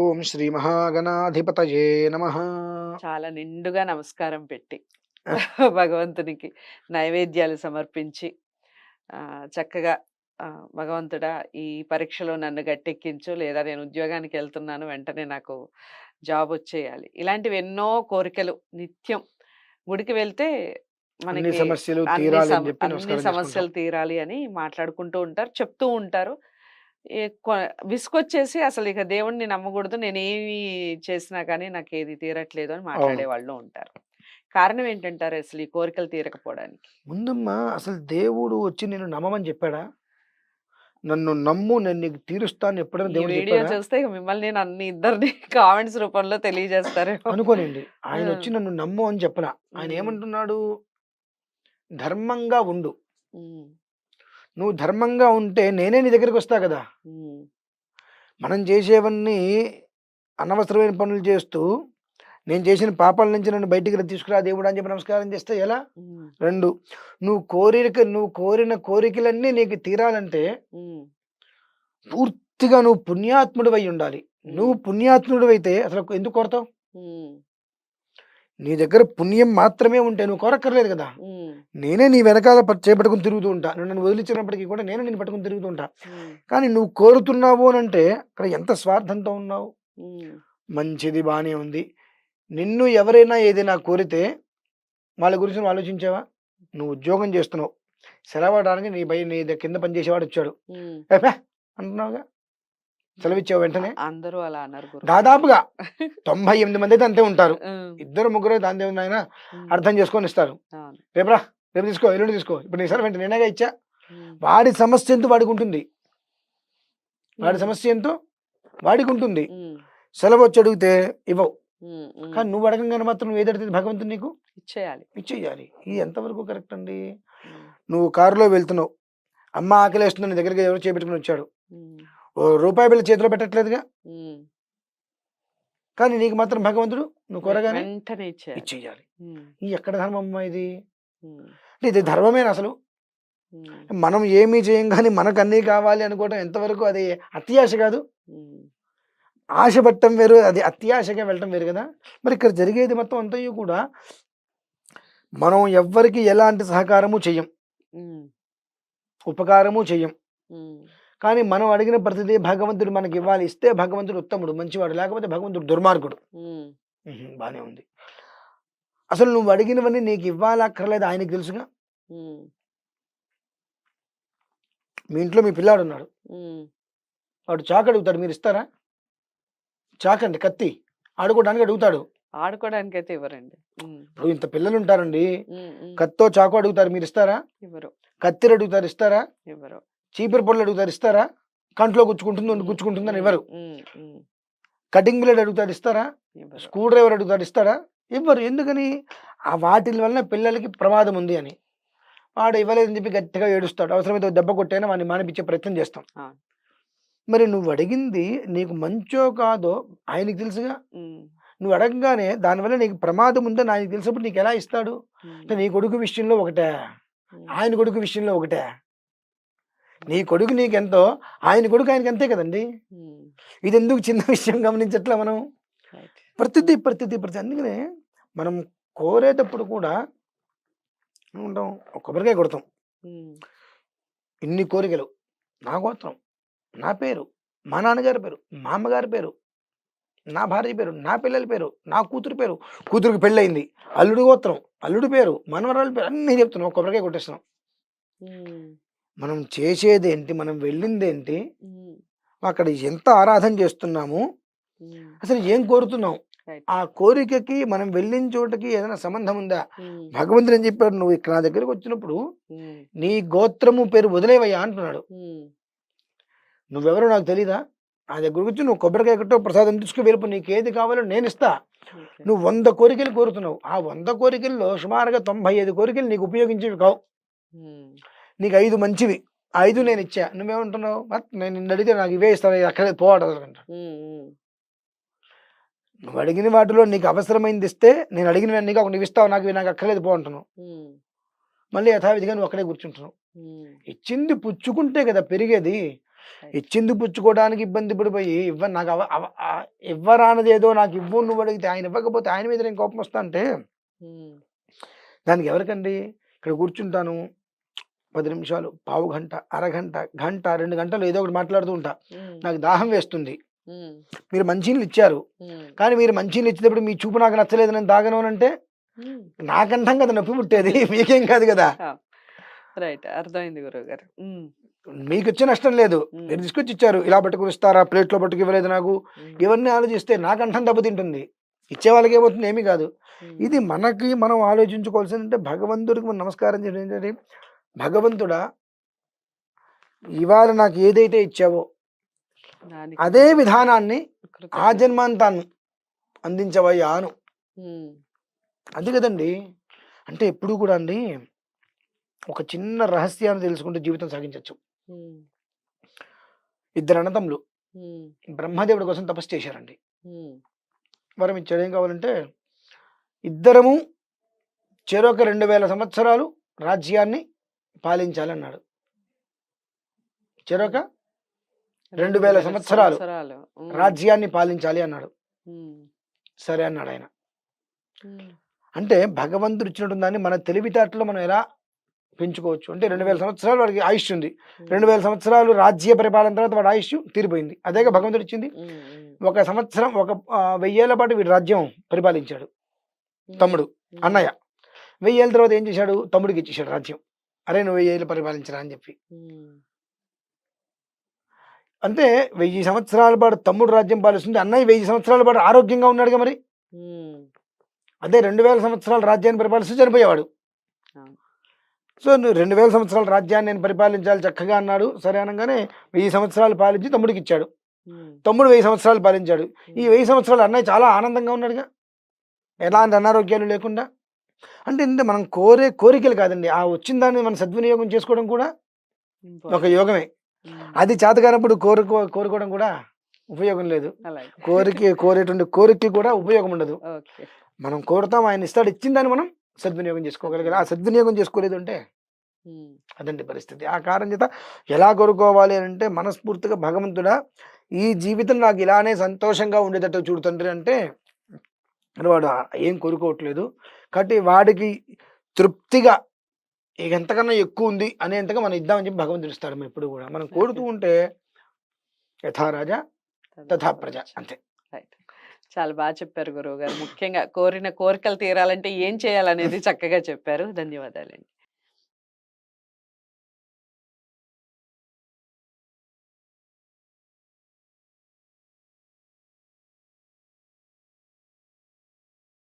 ఓం శ్రీ మహాగణాధిపతయే నమ. చాలా నిండుగా నమస్కారం పెట్టి భగవంతునికి నైవేద్యాలు సమర్పించి చక్కగా భగవంతుడా ఈ పరీక్షలో నన్ను గట్టెక్కించు లేదా నేను ఉద్యోగానికి వెళ్తున్నాను వెంటనే నాకు జాబ్ వచ్చేయాలి. ఇలాంటివి ఎన్నో కోరికలు నిత్యం గుడికి వెళ్తే మనకి సమస్యలు అన్ని తీరాలి అని సమస్యలు. తీరాలి మాట్లాడుకుంటూ ఉంటారు చెప్తూ ఉంటారు. విసుకొచ్చేసి అసలు ఇక దేవుణ్ణి నమ్మకూడదు నేను ఏమి చేసినా కానీ నాకు ఏది తీరట్లేదు అని మాట్లాడే వాళ్ళు ఉంటారు. కారణం ఏంటంటారు అసలు ఈ కోరికలు తీరకపోవడానికి? ముందమ్మా అసలు దేవుడు వచ్చి నేను నమ్మమని చెప్పాడా? నన్ను నమ్ము నేను నీకు తీరుస్తాను ఎప్పుడైనా దేవుడు వీడియో చూస్తే ఇక మిమ్మల్ని నేను అన్ని ఇద్దరిని కామెంట్స్ రూపంలో తెలియజేస్తారు అనుకోనండి ఆయన. వచ్చి నన్ను నమ్ము అని చెప్పలా ఆయన. ఏమంటున్నాడు? ధర్మంగా ఉండు. నువ్వు ధర్మంగా ఉంటే నేనే నీ దగ్గరికి వస్తా కదా. మనం చేసేవన్నీ అనవసరమైన పనులు చేస్తూ నేను చేసిన పాపాల నుంచి నన్ను బయటికి తీసుకురా దేవుడు అని చెప్పి నమస్కారం చేస్తే ఎలా? రెండు నువ్వు కోరిక నువ్వు కోరిన కోరికలన్నీ నీకు తీరాలంటే పూర్తిగా నువ్వు పుణ్యాత్ముడు ఉండాలి. నువ్వు పుణ్యాత్ముడు అయితే అసలు ఎందుకు కోరతావు? నీ దగ్గర పుణ్యం మాత్రమే ఉంటే నువ్వు కోరక్కర్లేదు కదా. నేనే నీ వెనకాల చేపట్టుకుని తిరుగుతూ ఉంటా. నువ్వు నన్ను వదిలించినప్పటికీ కూడా నేనే నేను పట్టుకుని తిరుగుతూ ఉంటా. కానీ నువ్వు కోరుతున్నావు అని అంటే అక్కడ ఎంత స్వార్థంతో ఉన్నావు? మంచిది బాగానే ఉంది. నిన్ను ఎవరైనా ఏదైనా కోరితే వాళ్ళ గురించి నువ్వు ఆలోచించావా? నువ్వు ఉద్యోగం చేస్తున్నావు. సెలవడానికి నీ బయ నీ కింద పనిచేసేవాడు వచ్చాడు. "ఏ, అంటున్నావుగా? సెలవిచ్చావు వెంటనే? అందరూ అలా అన్నారు దాదాపుగా తొంభై ఎనిమిది మంది అయితే అంతే ఉంటారు. ఇద్దరు ముగ్గురు దాని దేవుని ఆయన అర్థం చేసుకొని ఇస్తారు. రేపురా రేపు తీసుకో ఎల్లుండి తీసుకో. ఇప్పుడు నీ సరే వెంటనే నేనేగా ఇచ్చా? వాడి సమస్య ఎంతో వాడికి ఉంటుంది. వాడి సమస్య ఎంతో వాడికి ఉంటుంది. సెలవు వచ్చి అడిగితే ఇవ్వవు. కానీ నువ్వు అడగంగానే మాత్రం నువ్వు ఏదడితే భగవంతుడు నీకు ఇచ్చేయాలి. ఇచ్చేయాలి. ఇది ఎంతవరకు కరెక్ట్ అండి? నువ్వు కారులో వెళ్తున్నావు. అమ్మ ఆకలేస్తుంది నీ దగ్గరికి ఎవరు చేపెట్టుకుని వచ్చాడు. రూపాయి బిళ్ళ చేతిలో పెట్టట్లేదుగా. కానీ నీకు మాత్రం భగవంతుడు నువ్వు కోరగానే ఇచ్చేయాలి. ఈ ఎక్కడ ధర్మం అమ్మా ఇది? అంటే ఇది ధర్మమేనా అసలు? మనం ఏమీ చేయం కానీ మనకు అన్నీ కావాలి అనుకోవడం ఎంతవరకు అది అత్యాశ కాదు? ఆశ పట్టడం వేరు అది అత్యాశగా వెళ్ళటం వేరు కదా? మరి ఇక్కడ జరిగేది మొత్తం అంతయు కూడా మనం ఎవ్వరికి ఎలాంటి సహకారము చెయ్యం ఉపకారము చెయ్యం కానీ మనం అడిగిన ప్రతిదీ భగవంతుడు మనకి ఇవ్వాలి. ఇస్తే భగవంతుడు ఉత్తముడు మంచివాడు లేకపోతే భగవంతుడు దుర్మార్గుడు. బానే ఉంది. అసలు నువ్వు అడిగినవన్నీ నీకు ఇవ్వాలక్కర్లేదు ఆయనకి తెలుసుగా? మీ ఇంట్లో మీ పిల్లాడు ఉన్నాడు వాడు చాకు అడుగుతాడు మీరు ఇస్తారా? చాకండి కత్తి. ఆడుకోవడానికి అడుగుతాడు. ఆడుకోవడానికి అయితే ఇవ్వరండి ఇప్పుడు ఇంత పిల్లలు ఉంటారండి కత్తో చాకు అడుగుతారు మీరు ఇస్తారా? ఇవ్వరు. కత్తిరి అడుగుతారు ఇస్తారా? ఇవ్వరు. చీపురు పొడలు అడుగుతారు ఇస్తారా? కంట్లో గుచ్చుకుంటుంది గుచ్చుకుంటుందని ఇవ్వరు కటింగ్ బ్లేడ్ అడుగుతారు ఇస్తారా? స్క్రూ డ్రైవర్ అడుగుతారు ఇస్తారా? ఇవ్వరు. ఎందుకని? ఆ వాటి వలన పిల్లలకి ప్రమాదం ఉంది అని. వాడు ఇవ్వలేదని చెప్పి గట్టిగా ఏడుస్తాడు. అవసరమైతే దెబ్బ కొట్టైనా వాడిని మానిపించే ప్రయత్నం చేస్తాం. మరి నువ్వు అడిగింది నీకు మంచో కాదో ఆయనకి తెలుసుగా. నువ్వు అడగగానే దానివల్ల నీకు ప్రమాదం ఉందని ఆయనకి తెలిసినప్పుడు నీకు ఎలా ఇస్తాడు నీ కొడుకు విషయంలో ఒకటే. ఆయన కొడుకు విషయంలో ఒకటే. నీ కొడుకు నీకెంతో ఆయన కొడుకు ఆయనకి అంతే కదండి. ఇది ఎందుకు చిన్న విషయం గమనించట్లా మనం. ప్రతిదీ ప్రతిదీ ప్రతి అందుకనే మనం కోరేటప్పుడు కూడా ఉంటాం కొబ్బరికాయ కొడతాం. ఇన్ని కోరికలు. నా గోత్రం నా పేరు మా నాన్నగారి పేరు మా అమ్మగారి పేరు నా భార్య పేరు నా పిల్లల పేరు నా కూతురు పేరు కూతురికి పెళ్ళయింది అల్లుడు గోత్రం అల్లుడి పేరు మనవరాల పేరు అన్నీ చెప్తున్నాం కొబ్బరికాయ కొట్టేస్తున్నాం. మనం చేసేది ఏంటి మనం వెళ్ళింది ఏంటి ఉమ్, అక్కడ ఎంత ఆరాధన చేస్తున్నాము అసలు ఏం కోరుతున్నాం. ఆ కోరికకి మనం వెళ్ళిన చోటకి ఏదైనా సంబంధం ఉందా? ఉమ్, భగవంతుడు ఏం చెప్పాడు నువ్వు ఇక్కడ నా దగ్గరికి వచ్చినప్పుడు నీ గోత్రము పేరు వదిలేవయ్యా అంటున్నాడు. నువ్వెవరో నాకు తెలీదా? నా దగ్గరకు వచ్చి నువ్వు కొబ్బరికాయ కట్టో ప్రసాదం తీసుకుని వెళ్ళిపో నీకు ఏది కావాలో నేను ఇస్తా. నువ్వు వంద కోరికలు కోరుతున్నావు. ఆ వంద కోరికల్లో సుమారుగా తొంభై ఐదు కోరికలు నీకు ఉపయోగించేవి కావు. నీకు ఐదు మంచివి. ఐదు నేను ఇచ్చా. నువ్వేమంటున్నావు? "మత్ నేను నిన్ను అడిగితే నాకు ఇవే ఇస్తాను. అక్కడే పోవడం అంట నువ్వు అడిగిన వాటిలో నీకు అవసరమైంది ఇస్తే నేను అడిగిన నీకు ఒక నువ్వు ఇస్తావు. నాకు నాకు అక్కర్లేదు పో అంటున్నావు. ఉమ్, మళ్ళీ యథావిధిగా నువ్వు అక్కడే కూర్చుంటున్నావు. ఇచ్చింది పుచ్చుకుంటే కదా పెరిగేది. ఇచ్చింది పుచ్చుకోవడానికి ఇబ్బంది పడిపోయి ఇవ్వ నాకు ఇవ్వరానది ఏదో నాకు ఇవ్వు నువ్వు అడిగితే ఆయన ఇవ్వకపోతే ఆయన మీద నేను కోపం వస్తా అంటే దానికి ఎవరికండి? ఇక్కడ కూర్చుంటాను. పది నిమిషాలు పావు గంట అరగంట గంట రెండు గంటలు ఏదో ఒకటి మాట్లాడుతూ ఉంటా. నాకు దాహం వేస్తుంది. మీరు మంచినీళ్ళు ఇచ్చారు. కానీ మీరు మంచినీళ్ళు ఇచ్చేటప్పుడు మీ చూపు నాకు నచ్చలేదు నేను అని అంటే. నాకంటాం కదా నొప్పి పుట్టేది మీకేం కాదు కదా. రైట్. అర్థమైంది గురువు గారు. ఉమ్, మీకు వచ్చే నష్టం లేదు. మీరు తీసుకొచ్చి ఇచ్చారు. ఇలా పట్టుకుని ఇస్తారా ప్లేట్లో పట్టుకు ఇవ్వలేదు నాకు. ఇవన్నీ ఆలోచిస్తే నా కంఠం దెబ్బతింటుంది. ఇచ్చే వాళ్ళకి ఏమవుతుంది ఏమీ కాదు. ఇది మనకి మనం ఆలోచించుకోవాల్సింది అంటే భగవంతుడికి మనం నమస్కారం చేయడం ఏంటంటే భగవంతుడా? ఇవాళ నాకు ఏదైతే ఇచ్చావో అదే విధానాన్ని ఆ. జన్మాంతాన్ని అందించవయ్యా అను అది కదండి. అంటే ఎప్పుడు కూడా అండి ఒక చిన్న రహస్యాన్ని తెలుసుకుంటే జీవితం సాగించవచ్చు ఇద్దరు అన్నదమ్ములు బ్రహ్మదేవుడి కోసం తపస్సు చేశారండి. వరం ఇచ్చాడు. ఏం కావాలంటే ఇద్దరము చెరొక రెండు వేల సంవత్సరాలు రాజ్యాన్ని పాలించాలన్నాడు. చెరొక రెండు వేల సంవత్సరాలు రాజ్యాన్ని పాలించాలి అన్నాడు. సరే అన్నాడు ఆయన. అంటే భగవంతుడు ఇచ్చినటువంటి దాన్ని మన తెలివితేటలో మనం ఎలా పెంచుకోవచ్చు? అంటే రెండు వేల సంవత్సరాలు వాడికి ఆయుష్ ఉంది. రెండు వేల సంవత్సరాలు రాజ్య పరిపాలన తర్వాత వాడి ఆయుష్ తీరిపోయింది. అదేగా భగవంతుడు ఇచ్చింది. ఒక సంవత్సరం ఒక వెయ్యేళ్ళ పాటు వీడు రాజ్యం పరిపాలించాడు. తమ్ముడు అన్నయ్య. వెయ్యేళ్ళ తర్వాత ఏం చేశాడు? తమ్ముడికి ఇచ్చేశాడు రాజ్యం. అరే నువ్వు వెయ్యేళ్ళు పరిపాలించరా అని చెప్పి. అంటే వెయ్యి సంవత్సరాల పాటు తమ్ముడు రాజ్యం పాలిస్తుంది అన్నయ్య వెయ్యి సంవత్సరాల పాటు ఆరోగ్యంగా ఉన్నాడుగా మరి? అదే రెండు వేల సంవత్సరాల రాజ్యాన్ని పరిపాలిస్తూ చనిపోయేవాడు. సో నువ్వు రెండు వేల సంవత్సరాల రాజ్యాన్ని నేను పరిపాలించాలి చక్కగా అన్నాడు. సరే అనగానే వెయ్యి సంవత్సరాలు పాలించి తమ్ముడికి ఇచ్చాడు. తమ్ముడు వెయ్యి సంవత్సరాలు పాలించాడు. ఈ వెయ్యి సంవత్సరాలు అన్నయ్య చాలా ఆనందంగా ఉన్నాడుగా. ఎలాంటి అనారోగ్యాలు లేకుండా. అంటే ఇంత మనం కోరే కోరికలు కాదండి. ఆ వచ్చిన దాన్ని మనం సద్వినియోగం చేసుకోవడం కూడా ఒక. యోగమే. అది చేతకానప్పుడు కోరుకో కోరుకోవడం కూడా ఉపయోగం లేదు. కోరిక కోరేటువంటి కోరిక కూడా ఉపయోగం ఉండదు. మనం కోరుతాం ఆయన ఇస్తాడు ఇచ్చిన దాన్ని మనం సద్వినియోగం చేసుకోగలిగాలి. ఆ సద్వినియోగం చేసుకోలేదు అంటే అదండి పరిస్థితి. ఆ కారణం చేత ఎలా కోరుకోవాలి అని అంటే మనస్ఫూర్తిగా భగవంతుడా ఈ జీవితం నాకు ఇలానే సంతోషంగా ఉండేటట్టు చూడు తండ్రి అంటే అని వాడు ఏం కోరుకోవట్లేదు. కాబట్టి వాడికి తృప్తిగా ఇక ఎంతకన్నా ఎక్కువ ఉంది అనేంతగా మనం ఇద్దామని చెప్పి భగవంతుడు ఇస్తాడు మనం ఎప్పుడు కూడా. మనం కోరుతూ ఉంటే యథా రాజా తథా ప్రజ అంతే. చాలా బాగా చెప్పారు గురువు గారు. ముఖ్యంగా కోరిన కోరికలు తీరాలంటే ఏం చేయాలనేది చక్కగా చెప్పారు. ధన్యవాదాలండి.